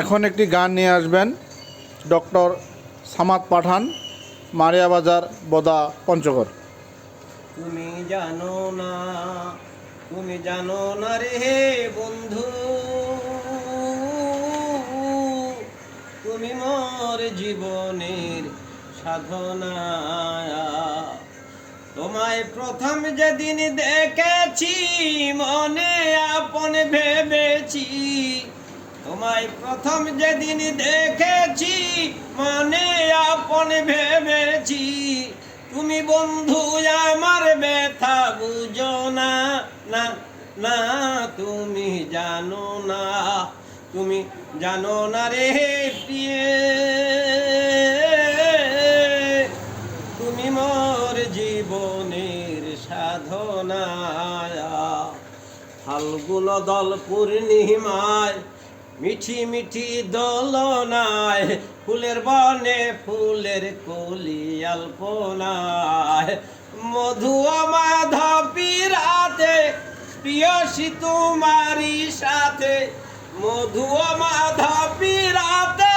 এখন একটি গান নিয়ে আসবেন, ডক্টর সামাদ পাঠান মারিয়াবাজার বোদা, পঞ্চগড়। তুমি জানো না, তুমি জানো না রে বন্ধু। তুমি মোর জীবনের সাধনা তোমায় প্রথম যেদিন দেখেছি, মনে আপন ভেবেছি তোমায় প্রথম যেদিন দেখেছি মানে আপন ভেবেছি। তুমি বন্ধু, আমার ব্যথা বুঝো না না না, তুমি জানো না, তুমি জানো না রে প্রিয়ে। তুমি মোর জীবনের সাধনা ফাল্গুন দল পূর্ণিমায় মিঠি মিঠি দোলনায় ফুলের বনে ফুলের কলি আলপনায়। মধু মাধবীর হাতে প্রিয়সী তোমারি সাথে। মধু মাধবীর রাতে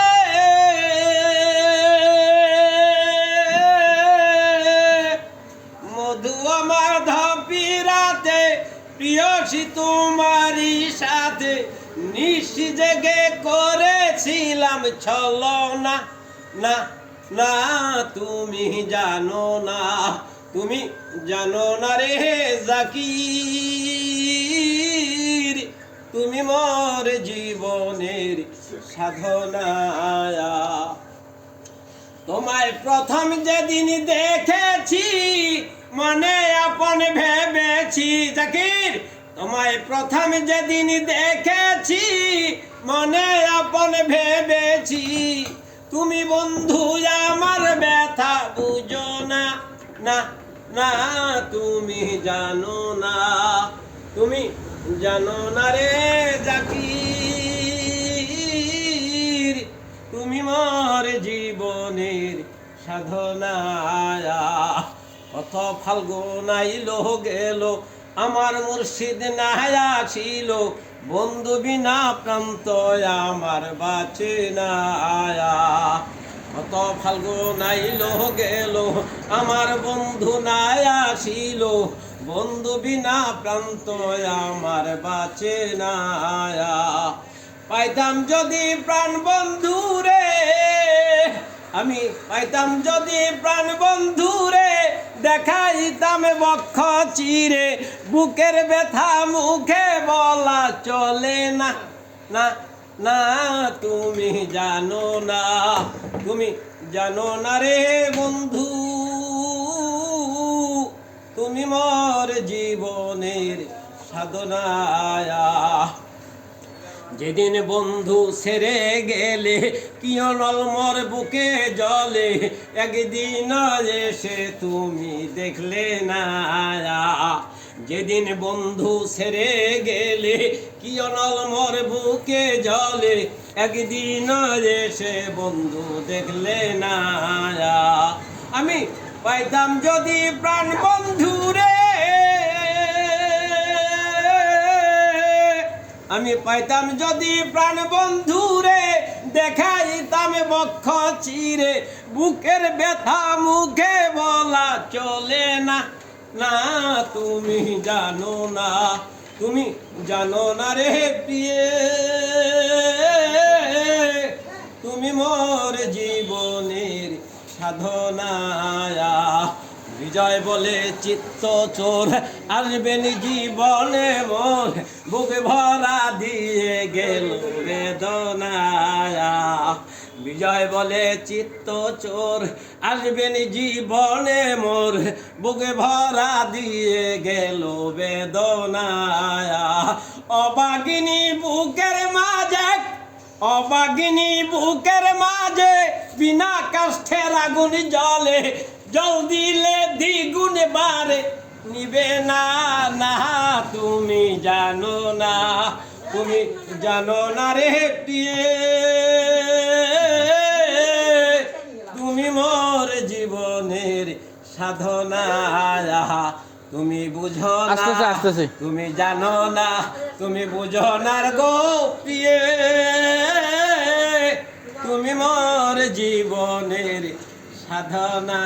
প্রিয়সী তোমারি সাথে, নিশ জেগে করেছিলাম ছল না না না তুমি জানো না, তুমি জানো না রে জাকির। তুমি মোর জীবনের সাধনা তোমায় প্রথম যেদিন দেখেছি, মনে আপন ভেবেছি, জাকির তোমায় প্রথম যেদিন দেখেছি, মনে আপন ভেবেছি। তুমি বন্ধু, আমার ব্যথা বুঝো না না না, তুমি জানো না, তুমি জানো না রে জাকির। তুমি মোর জীবনের সাধনা কত ফাল্গুন আইলো, গেল আমার মুর্শিদ না আসিল বন্ধু বিনা প্রান্ত আমার বাঁচে না আয়া। কত ফাল্গুন আইলো, গেল, আমার বন্ধু না আসিল বন্ধু বিনা প্রান্ত আমার বাঁচে না আয়া। পাইতাম যদি প্রাণ বন্ধু রে আমি পাইতাম যদি প্রাণ বন্ধু রে দেখাইতাম বক্ষ চিরে, বুকের ব্যথা মুখে বলা চলে না। না না, তুমি জানো না, তুমি জানো না রে বন্ধু। তুমি মোর জীবনের সাধনায়া যেদিন বন্ধু সেরে গেলে, কিয়নল মোর বুকে জলে, একদিন এসে তুমি দেখলে না। যেদিন বন্ধু সেরে গেলে, কিয়নল মোর বুকে জলে, একদিন এসে বন্ধু দেখলে না। আমি পাইতাম যদি প্রাণ বন্ধু আমি পাইতাম যদি প্রাণ বন্ধু রে দেখাইতাম বক্ষ চিরে। বুকের ব্যথা মুখে বলা চলে না। না, তুমি জানো না, তুমি জানো না রে প্রিয়ে। তুমি মোর জীবনের সাধনায়া বিজয় বলে চিত্ত চোর আসবেন জীবনে মোর, বুক ভরা দিয়ে গেল বেদনায়া। বিজয় বলে চিত্ত চোর আসবেন জীবনে মোর, বুকে ভরা দিয়ে গেল বেদনায়া। অবাগিনী বুকের মাঝে, অবাগিনী বুকের মাঝে, বিনা কাষ্ঠের আগুন জলে জল দিলে দ্বিগুণ বারে নিবে না না তুমি জানো না তুমি জানো না রে প্রিয়ে তুমি মোর জীবনের সাধনা তুমি বুঝো না। তুমি জানো না তুমি বুঝো না গো প্রিয়ে তুমি মোর জীবনের সাধনা